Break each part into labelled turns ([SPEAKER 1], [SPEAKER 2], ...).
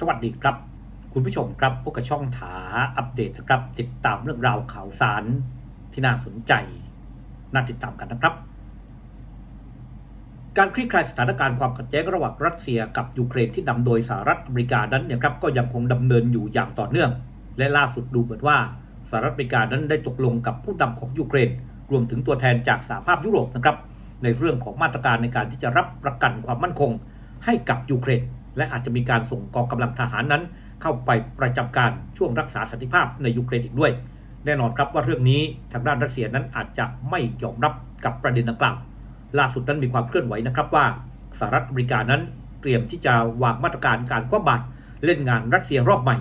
[SPEAKER 1] สวัสดีครับ คุณผู้ชมครับพวกกระช่องถาอัปเดตนะครับ ติดตามเรื่องราวข่าวสารที่น่าสนใจน่าติดตามกันนะครับ การคลี่คลายสถานการณ์ความขัดแย้งระหว่างรัสเซียกับยูเครนที่นำโดยสหรัฐอเมริกานั้นเนี่ยครับก็ยังคงดำเนินอยู่อย่างต่อเนื่อง และล่าสุดดูเหมือนว่าสหรัฐอเมริกานั้นได้ตกลงกับผู้นำของยูเครน รวมถึงตัวแทนจากสหภาพยุโรปนะครับ ในเรื่องของมาตรการในการที่จะรับประกันความมั่นคงให้กับยูเครน และอาจจะมีการส่งกองกำลังทหารนั้น เข้าไปประจำการช่วงรักษาสันติภาพในยูเครนอีกด้วย แน่นอนครับว่าเรื่องนี้ทางด้านรัสเซียนั้นอาจจะไม่ยอมรับกับประเด็นดังกล่าวล่าสุดนั้นมีความเคลื่อนไหวนะครับว่าสหรัฐอเมริกานั้นเตรียมที่จะวางมาตรการการคว่ำบาตรเล่นงานรัสเซียรอบใหม่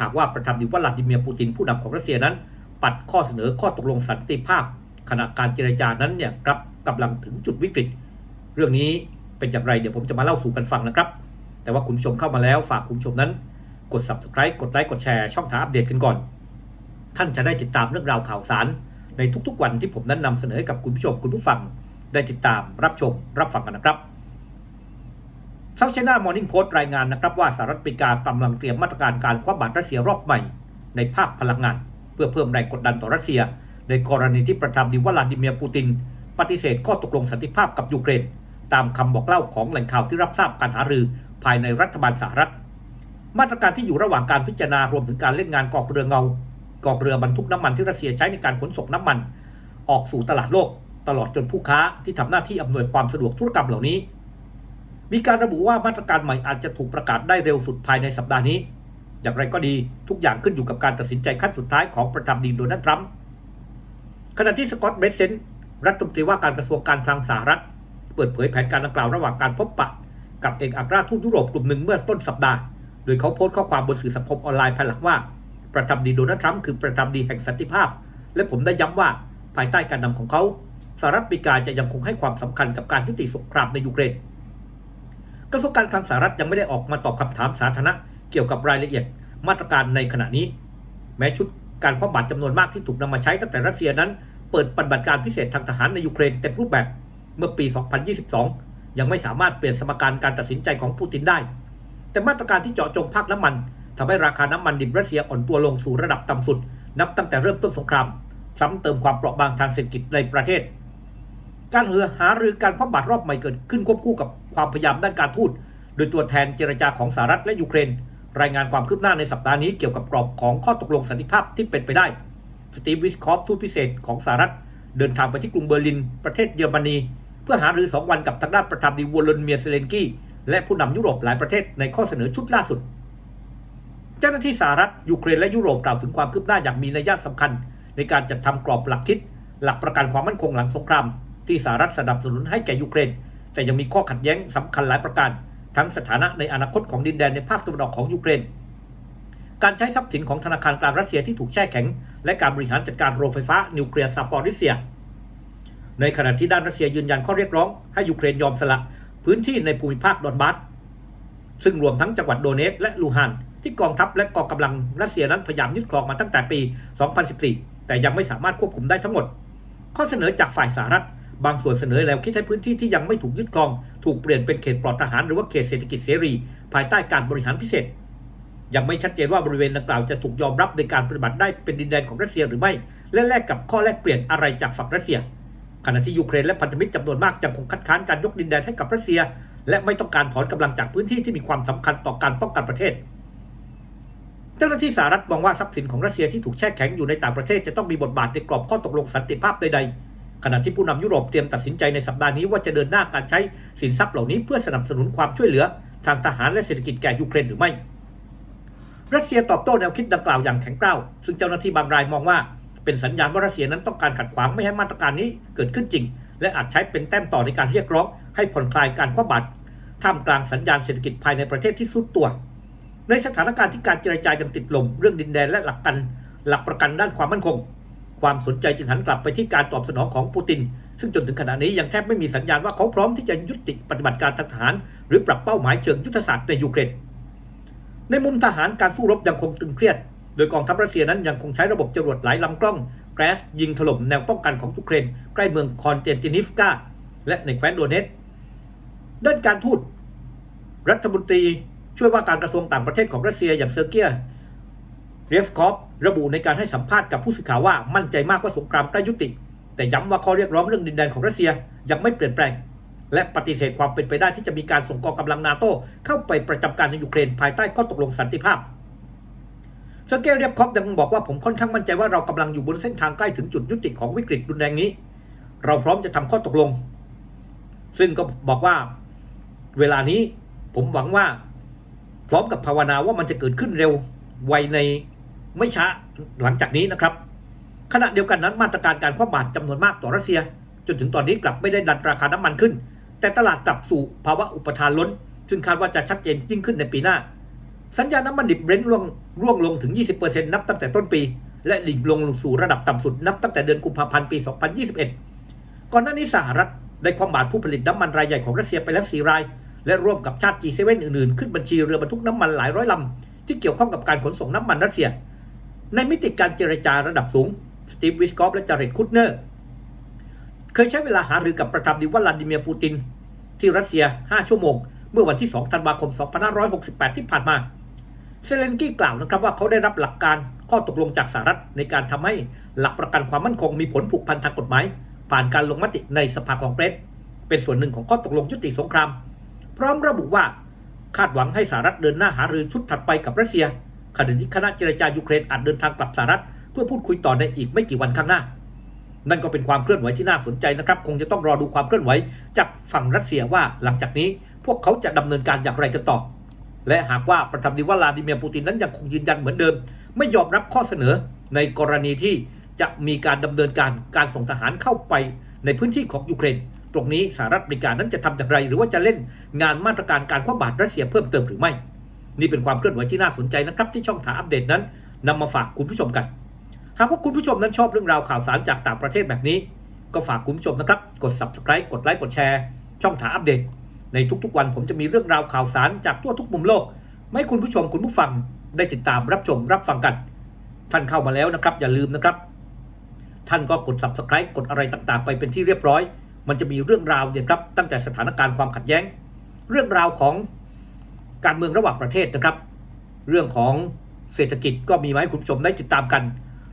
[SPEAKER 1] หากว่าประธานาธิวลาดิเมียร์ปูตินผู้นำของรัสเซียนั้น ปัดข้อเสนอข้อตกลงสันติภาพ ขณะการเจรจานั้นเนี่ยครับกำลังถึงจุดวิกฤต เรื่องนี้เป็นอย่างไรเดี๋ยวผมจะมาเล่าสู่กันฟังนะครับ แต่ว่าคุณผู้ชมเข้ามาแล้วฝากคุณผู้ชมนั้น กด subscribe กดไลค์กดแชร์ช่องทางอัปเดตกันก่อน ท่านจะได้ติดตามเรื่องราวข่าวสาร ในทุกๆวันที่ผมนั้นนำเสนอให้กับคุณผู้ชมคุณผู้ฟัง ได้ติดตามรับชมรับฟังกันนะครับเซาเชน่ามอร์นิ่งโพสต์รายงานนะครับว่าสหรัฐอเมริกากำลังเตรียมมาตรการการคว้าบาตรรัสเซียรอบใหม่ ในภาคพลังงาน เพื่อเพิ่มแรงกดดันต่อรัสเซีย ในกรณีที่ประธานาธิวลาดิเมียร์ปูติน ปฏิเสธข้อตกลงสันติภาพกับยูเครน ตามคำบอกเล่าของแหล่งข่าวที่รับทราบการหารือ ภายในรัฐบาลสหรัฐ มาตรการที่อยู่ระหว่างการพิจารณารวมถึงการเล่นงานกองเรือเงากองเรือบรรทุกน้ำมันที่รัสเซียใช้ในการขนส่งน้ำมัน ออกสู่ตลาดโลก ตลอดจนผู้ค้าที่ทำหน้าที่อำนวยความสะดวกธุรกรรมเหล่านี้ มีการระบุว่ามาตรการใหม่อาจจะถูกประกาศได้เร็วสุดภายในสัปดาห์นี้ อย่างไรก็ดีทุกอย่างขึ้นอยู่กับการตัดสินใจขั้นสุดท้ายของประธานาธิบดีโดนัลด์ทรัมป์ขณะที่สกอตต์เบสเซนรัฐมนตรีว่าการกระทรวงการคลังสหรัฐ เปิดเผยแผนการดังกล่าวระหว่างการพบปะ กับเอกอัครราชทูตยุโรปกลุ่มหนึ่งเมื่อต้นสัปดาห์ โดยเขาโพสต์ข้อความบนสื่อสังคมออนไลน์ภายหลังว่า ประธานาธิบดีโดนัลด์ทรัมป์คือประธานาธิบดีแห่งสันติภาพ และผมได้ย้ำว่าภายใต้การนำของเขาสหรัฐอเมริกาจะยังคงให้ความสำคัญกับการยุติสงครามในยูเครนกระทรวงการคลังสหรัฐยังไม่ได้ออกมาตอบคำถามสาธารณะเกี่ยวกับรายละเอียดมาตรการในขณะนี้ แม้ชุดการคว้าบาตรจำนวนมากที่ถูกนำมาใช้ตั้งแต่รัสเซียนั้น เปิดปฏิบัติการพิเศษทางทหารในยูเครนเต็มรูปแบบเมื่อปี 2022 ยังไม่สามารถเปลี่ยนสมการการตัดสินใจของปูตินได้ แต่มาตรการที่เจาะจงภาคน้ำมันทำให้ราคาน้ำมันดิบรัสเซียอ่อนตัวลงสู่ระดับต่ำสุด นับตั้งแต่เริ่มต้นสงคราม ซ้ำเติมความเปราะบางทางเศรษฐกิจในประเทศ การเหือหารือการคว้าบาตรรอบใหม่เกิดขึ้นควบคู่กับความพยายามด้านการทูตโดยตัวแทนเจรจาของสหรัฐและยูเครน รายงานความคืบหน้าในสัปดาห์นี้เกี่ยวกับกรอบของข้อตกลงสันติภาพที่เป็นไปได้สตีฟวิสคอฟทูตพิเศษของสหรัฐเดินทางไปที่กรุงเบอร์ลิน ประเทศเยอรมนี เพื่อหารือสองวันกับทางด้านประธานาธิบดีวโลดิเมียเซเลนกี้และผู้นำยุโรปหลายประเทศในข้อเสนอชุดล่าสุด เจ้าหน้าที่สหรัฐยูเครนและยุโรปกล่าวถึงความคืบหน้าอย่างมีนัยสำคัญ ในการจัดทำกรอบหลักคิด หลักประกันความมั่นคงหลังสงคราม ที่สหรัฐสนับสนุนให้แก่ยูเครน แต่ยังมีข้อขัดแย้งสำคัญหลายประการ ทั้งสถานะในอนาคตของดินแดนในภาคตะวันออกของยูเครน การใช้ทรัพย์สินของธนาคารกลางรัสเซียที่ถูกแช่แข็ง และการบริหารจัดการโรงไฟฟ้านิวเคลียร์ซาปอริเซีย ในขณะที่ด้านรัสเซียยืนยันข้อเรียกร้องให้ยูเครนยอมสละ พื้นที่ในภูมิภาคดอนบาสซึ่งรวมทั้งจังหวัดโดเนตและลูฮานที่กองทัพและกองกำลังรัสเซียนั้นพยายามยึดครองมาตั้งแต่ปี 2014 แต่ยังไม่สามารถควบคุมได้ทั้งหมด ข้อเสนอจากฝ่ายสหรัฐ บางส่วนเสนอแล้วคิดให้พื้นที่ที่ยังไม่ถูกยึดครอง ถูกเปลี่ยนเป็นเขตปลอดทหารหรือว่าเขตเศรษฐกิจเสรี ภายใต้การบริหารพิเศษ ยังไม่ชัดเจนว่าบริเวณดังกล่าวจะถูกยอมรับในการปฏิบัติได้เป็นดินแดนของรัสเซียหรือไม่ และแลกกับข้อแลกเปลี่ยนอะไรจากฝั่งรัสเซีย ขณะที่ยูเครนและพันธมิตรจำนวนมากยังคงคัดค้านการยกดินแดนให้กับรัสเซีย และไม่ต้องการถอนกำลังจากพื้นที่ที่มีความสำคัญต่อการป้องกันประเทศ เจ้าหน้าที่สหรัฐมองว่าทรัพย์สินของรัสเซียที่ถูกแช่แข็งอยู่ในต่างประเทศจะต้องมีบทบาทในกรอบข้อตกลงสันติภาพใดๆขณะที่ผู้นำยุโรปเตรียมตัดสินใจในสัปดาห์นี้ว่าจะเดินหน้าการใช้สินทรัพย์เหล่านี้เพื่อสนับสนุนความช่วยเหลือ ทางทหารและเศรษฐกิจแก่ยูเครนหรือไม่ รัสเซียตอบโต้แนวคิดดังกล่าวอย่างแข็งกร้าวซึ่งเจ้าหน้าที่บางรายมองว่า เป็นสัญญาณว่ารัสเซียนั้นต้องการขัดขวางไม่ให้มาตรการนี้เกิดขึ้นจริง และอาจใช้เป็นแต้มต่อในการเรียกร้อง ให้ผ่อนคลายการคว้าบาตรท่ามกลางสัญญาณเศรษฐกิจภายในประเทศที่สุดตัว ในสถานการณ์ที่การเจรจายังติดลม เรื่องดินแดนและหลักกัน หลักประกันด้านความมั่นคง ความสนใจจึงหันกลับไปที่การตอบสนองของปูติน ซึ่งจนถึงขณะนี้ยังแทบไม่มีสัญญาณว่าเขาพร้อมที่จะยุติปฏิบัติการทางทหาร หรือปรับเป้าหมายเชิงยุทธศาสตร์ในยูเครนในมุมทหารการสู้รบยังคงตึงเครียด โดยกองทัพรัสเซียนั้นยังคงใช้ระบบจรวดหลายลำกล้องแกรสยิงถล่มแนวป้องกันของยูเครนใกล้เมืองคอนเจนตินิฟกาและในแคว้นโดเนตด้านการทูตรัฐมนตรีช่วยว่าการกระทรวงต่างประเทศของรัสเซียอย่างเซอร์เกียเรฟคอฟระบุในการให้สัมภาษณ์กับผู้สื่อข่าวว่ามั่นใจมากว่าสงครามใกล้ยุติ แต่ย้ำว่าข้อเรียกร้องเรื่องดินแดนของรัสเซียยังไม่เปลี่ยนแปลง และปฏิเสธความเป็นไปได้ที่จะมีการส่งกองกำลังนาโต้เข้าไปประจำการในยูเครนภายใต้ข้อตกลงสันติภาพ เซอร์เกย์เรียบคอปยังบอกว่าผมค่อนข้างมั่นใจว่าเรากำลังอยู่บนเส้นทางใกล้ถึงจุดยุติของวิกฤตรุนแรงนี้ เราพร้อมจะทำข้อตกลง ซึ่งก็บอกว่าเวลานี้ผมหวังว่า พร้อมกับภาวนาว่ามันจะเกิดขึ้นเร็วไวในไม่ช้าหลังจากนี้นะครับ ขณะเดียวกันนั้นมาตรการการคว่ำบาตรจำนวนมากต่อรัสเซีย จนถึงตอนนี้กลับไม่ได้ดันราคาน้ำมันขึ้น แต่ตลาดกลับสู่ภาวะอุปทานล้น ซึ่งคาดว่าจะชัดเจนยิ่งขึ้นในปีหน้า สัญญาน้ำมันดิบเบรนท์ร่วงร่วงลงถึง 20%นับตั้งแต่ต้นปี และดิ่งลงสู่ระดับต่ำสุดนับตั้งแต่เดือนกุมภาพันธ์ปี 2021 ก่อนหน้านี้สหรัฐได้ความบาดผู้ผลิตน้ำมันรายใหญ่ของรัสเซียไปแล้ว4ราย และร่วมกับชาติ G7 อื่นๆ ขึ้นบัญชีเรือบรรทุกน้ำมันหลายร้อยลำที่เกี่ยวข้องกับการขนส่งน้ำมันรัสเซีย ในมิติการเจรจาระดับสูงสตีฟวิสกอฟและจาเรตคุตเนอร์เคยใช้เวลาหารือกับประธานาธิวลาดิเมียร์ปูติน ที่รัสเซีย 5 ชั่วโมง เมื่อวันที่ 2 ธันวาคม 2568 ที่ผ่านมา เซเลนกี้กล่าวนะครับว่าเขาได้รับหลักการข้อตกลงจากสหรัฐในการทำให้หลักประกันความมั่นคงมีผลผูกพันทางกฎหมาย ผ่านการลงมติในสภาคองเกรสเป็นส่วนหนึ่งของข้อตกลงยุติสงคราม พร้อมระบุว่าคาดหวังให้สหรัฐเดินหน้าหารือชุดถัดไปกับรัสเซียขณะที่คณะเจรจายูเครนอาจเดินทางกลับสหรัฐ เพื่อพูดคุยต่อในอีกไม่กี่วันข้างหน้า นั่นก็เป็นความเคลื่อนไหวที่น่าสนใจนะครับ คงจะต้องรอดูความเคลื่อนไหวจากฝั่งรัสเซียว่าหลังจากนี้พวกเขาจะดำเนินการอย่างไรกันต่อ และหากว่าประธานาธิบดีวลาดิเมียร์ปูตินนั้นยังคงยืนยันเหมือนเดิม ไม่ยอมรับข้อเสนอในกรณีที่จะมีการดำเนินการการส่งทหารเข้าไปในพื้นที่ของยูเครน ตรงนี้สหรัฐอเมริกานั้นจะทำอย่างไร หรือว่าจะเล่นงานมาตรการการคว่ำบาตรรัสเซียเพิ่มเติมหรือไม่ นี่เป็นความเคลื่อนไหวที่น่าสนใจนะครับที่ช่องถาอัปเดตนั้นนำมาฝากคุณผู้ชมกันหากว่าคุณผู้ชมนั้นชอบเรื่องราวข่าวสารจากต่างประเทศแบบนี้ ก็ฝากคุณผู้ชมนะครับ กด subscribe กดไลค์กดแชร์ ช่องถาอัปเดต ในทุกๆวันผมจะมีเรื่องราวข่าวสารจากทั่วทุกมุมโลกไม่คุณผู้ชมคุณผู้ฟังได้ติดตามรับชมรับฟังกัน ท่านเข้ามาแล้วนะครับ อย่าลืมนะครับ ท่านก็กด subscribe กดอะไรต่างๆ ไปเป็นที่เรียบร้อย มันจะมีเรื่องราวเนี่ยครับตั้งแต่สถานการณ์ความขัดแย้ง เรื่องราวของการเมืองระหว่างประเทศนะครับ เรื่องของเศรษฐกิจก็มีมาให้คุณผู้ชมได้ติดตามกัน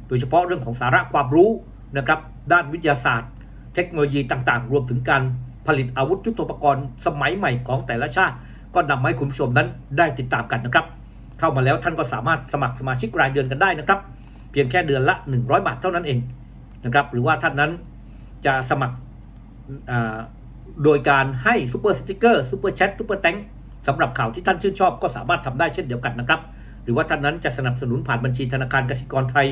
[SPEAKER 1] โดยเฉพาะเรื่องของสาระความรู้นะครับ ด้านวิทยาศาสตร์ เทคโนโลยีต่างๆ รวมถึงการ ผลิตอาวุธยุทโธปกรณ์สมัยใหม่ของแต่ละชาติ ก็นำมาให้คุณผู้ชมนั้นได้ติดตามกันนะครับ เข้ามาแล้วท่านก็สามารถสมัครสมาชิกรายเดือนกันได้นะครับ เพียงแค่เดือนละ 100 บาทเท่านั้นเองนะครับ หรือว่าท่านนั้นจะสมัครอ่าโดยการให้ซูเปอร์สติกเกอร์ซูเปอร์แชทซูเปอร์แตงสำหรับข่าวที่ท่านชื่นชอบก็สามารถทำได้เช่นเดียวกันนะครับ หรือว่าท่านนั้นจะสนับสนุนผ่านบัญชีธนาคารกสิกรไทย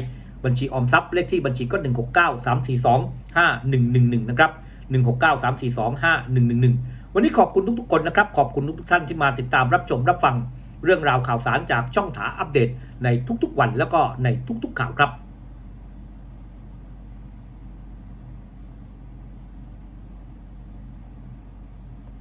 [SPEAKER 1] บัญชีออมทรัพย์เลขที่บัญชีก็ 1 6 9 3 4 2 5 1 1 1 นะครับ 1 6 9 3 4 2 5 1 1 1 วันนี้ขอบคุณทุกๆคนนะครับ ขอบคุณทุกๆท่านที่มาติดตามรับชมรับฟัง เรื่องราวข่าวสารจากช่องถาอัปเดตในทุกๆวันแล้วก็ในทุกๆข่าวครับ